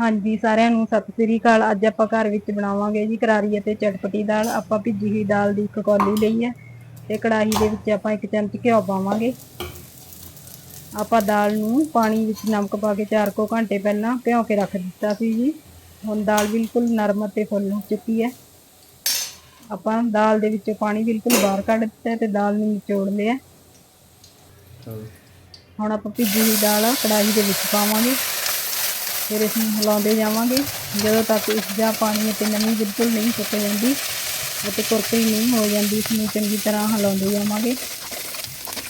ਹਾਂਜੀ ਸਾਰਿਆਂ ਨੂੰ ਸਤਿ ਸ੍ਰੀ ਅਕਾਲ। ਅੱਜ ਆਪਾਂ ਘਰ ਵਿੱਚ ਬਣਾਵਾਂਗੇ ਜੀ ਕਰਾਰੀ ਅਤੇ ਚਟਪਟੀ ਦਾਲ। ਆਪਾਂ ਭਿੱਜੀ ਹੋਈ ਦਾਲ ਦੀ ਇੱਕ ਕੌਲੀ ਲਈ ਹੈ ਤੇ ਕੜਾਹੀ ਦੇ ਵਿੱਚ ਆਪਾਂ ਇੱਕ ਚਮਚ ਘਿਓ ਪਾਵਾਂਗੇ। ਆਪਾਂ ਦਾਲ ਨੂੰ ਪਾਣੀ ਵਿੱਚ ਨਮਕ ਪਾ ਕੇ 4 ਕੋ ਘੰਟੇ ਪਹਿਲਾਂ ਭਿਓ ਕੇ ਰੱਖ ਦਿੱਤਾ ਸੀ ਜੀ। ਹੁਣ ਦਾਲ ਬਿਲਕੁਲ ਨਰਮ ਅਤੇ ਫੁੱਲ ਹੋ ਚੁੱਕੀ ਹੈ। ਆਪਾਂ ਦਾਲ ਦੇ ਵਿੱਚੋਂ ਪਾਣੀ ਬਿਲਕੁਲ ਬਾਹਰ ਕੱਢ ਦਿੱਤਾ ਤੇ ਦਾਲ ਨੂੰ ਨਿਚੋੜ ਲਿਆ ਹੁਣ ਆਪਾਂ ਭਿੱਜੀ ਹੋਈ ਦਾਲ ਕੜਾਹੀ ਦੇ ਵਿੱਚ ਪਾਵਾਂਗੇ। ਫਿਰ ਇਸ ਨੂੰ ਹਿਲਾਉਂਦੇ ਜਾਵਾਂਗੇ ਜਦੋਂ ਤੱਕ ਇਸ ਦਾ ਪਾਣੀ ਅਤੇ ਨਮੀ ਬਿਲਕੁਲ ਨਹੀਂ ਸੁੱਕ ਜਾਂਦੀ ਅਤੇ ਕੁਰਕਰੀ ਨਹੀਂ ਹੋ ਜਾਂਦੀ ਇਸ ਨੂੰ ਚੰਗੀ ਤਰ੍ਹਾਂ ਹਿਲਾਉਂਦੇ ਜਾਵਾਂਗੇ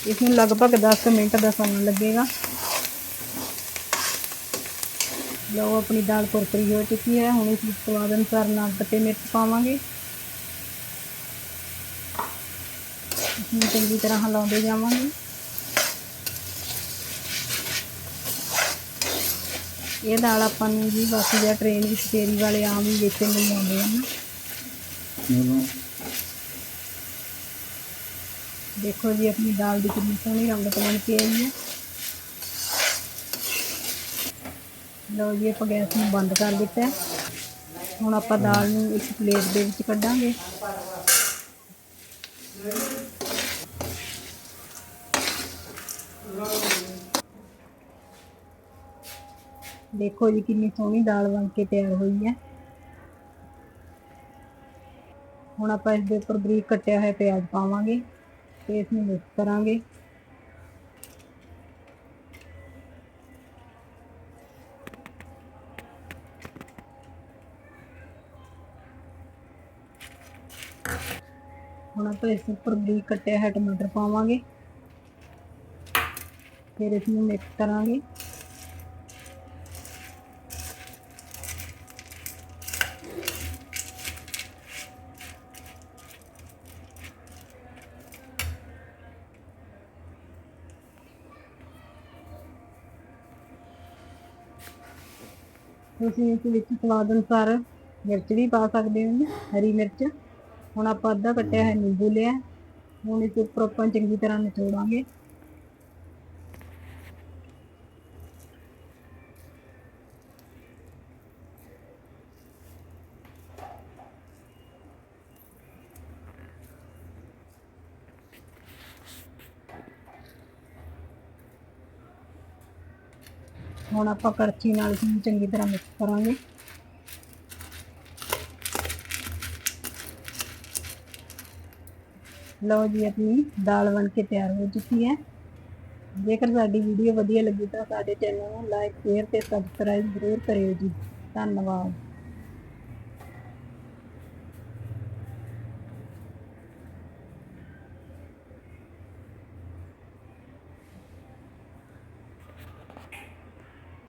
ਇਸ ਨੂੰ ਲਗਭਗ 10 ਮਿੰਟ ਦਾ ਸਮਾਂ ਲੱਗੇਗਾ ਲਓ ਆਪਣੀ ਦਾਲ ਕੁਰਕਰੀ ਹੋ ਚੁੱਕੀ ਹੈ ਹੁਣ ਇਸ ਵਿੱਚ ਸਵਾਦ ਅਨੁਸਾਰ ਨਮਕ ਤੇ ਮਿਰਚ ਪਾਵਾਂਗੇ ਇਸ ਨੂੰ ਚੰਗੀ ਤਰ੍ਹਾਂ ਹਿਲਾਉਂਦੇ ਜਾਵਾਂਗੇ ਇਹ ਦਾਲ ਆਪਾਂ ਨੂੰ ਜੀ ਬੱਸ ਜਾਂ ਟ੍ਰੇਨ ਵਿੱਚ ਫੇਰੀ ਵਾਲੇ ਆਮ ਹੀ ਵੇਚਣ ਲਈ ਆਉਂਦੇ ਹਨ ਦੇਖੋ ਜੀ ਆਪਣੀ ਦਾਲ ਦੀ ਕਿੰਨੀ ਸੋਹਣੀ ਰੰਗਤ ਬਣ ਕੇ ਆਈ ਹੈ। ਲਓ ਜੀ, ਆਪਾਂ ਗੈਸ ਨੂੰ ਬੰਦ ਕਰ ਦਿੱਤਾ ਹੈ। ਹੁਣ ਆਪਾਂ ਦਾਲ ਨੂੰ ਇੱਕ ਪਲੇਟ ਦੇ ਵਿੱਚ ਕੱਢਾਂਗੇ। ਦੇਖੋ ਜੀ ਕਿੰਨੀ ਸੋਹਣੀ ਦਾਲ ਬਣ ਕੇ ਤਿਆਰ ਹੋਈ ਹੈ। ਹੁਣ ਆਪਾਂ ਇਸ ਦੇ ਉੱਪਰ ਬਰੀਕ ਕੱਟਿਆ ਹੋਇਆ ਪਿਆਜ਼ ਪਾਵਾਂਗੇ ਤੇ ਇਸ ਨੂੰ ਮਿਕਸ ਕਰਾਂਗੇ। ਹੁਣ ਆਪਾਂ ਇਸ ਉੱਪਰ ਬਰੀਕ ਕੱਟਿਆ ਹੋਇਆ ਟਮਾਟਰ ਪਾਵਾਂਗੇ। ਫਿਰ ਇਸ ਨੂੰ ਮਿਕਸ ਕਰਾਂਗੇ। ਤੁਸੀਂ ਇਸ ਵਿੱਚ ਸਵਾਦ ਅਨੁਸਾਰ ਮਿਰਚ ਵੀ ਪਾ ਸਕਦੇ ਹੋ ਹਰੀ ਮਿਰਚ। ਹੁਣ ਆਪਾਂ ਅੱਧਾ ਕੱਟਿਆ ਹੈ ਨਿੰਬੂ ਲਿਆ। ਹੁਣ ਇਸ ਉੱਪਰ ਆਪਾਂ ਚੰਗੀ ਤਰ੍ਹਾਂ ਨਿਚੋੜਾਂਗੇ। ਹੁਣ ਆਪਾਂ ਕੜਛੀ ਨਾਲ ਇਸ ਚੰਗੀ ਤਰ੍ਹਾਂ ਮਿਕਸ ਕਰਾਂਗੇ। ਲਓ ਜੀ, ਆਪਣੀ ਦਾਲ ਬਣ ਕੇ ਤਿਆਰ ਹੋ ਚੁੱਕੀ ਹੈ। ਜੇਕਰ ਸਾਡੀ ਵੀਡੀਓ ਵਧੀਆ ਲੱਗੀ ਤਾਂ ਸਾਡੇ ਚੈਨਲ ਨੂੰ ਲਾਈਕ ਸ਼ੇਅਰ ਤੇ ਸਬਸਕ੍ਰਾਈਬ ਜ਼ਰੂਰ ਕਰਿਓ ਜੀ। ਧੰਨਵਾਦ।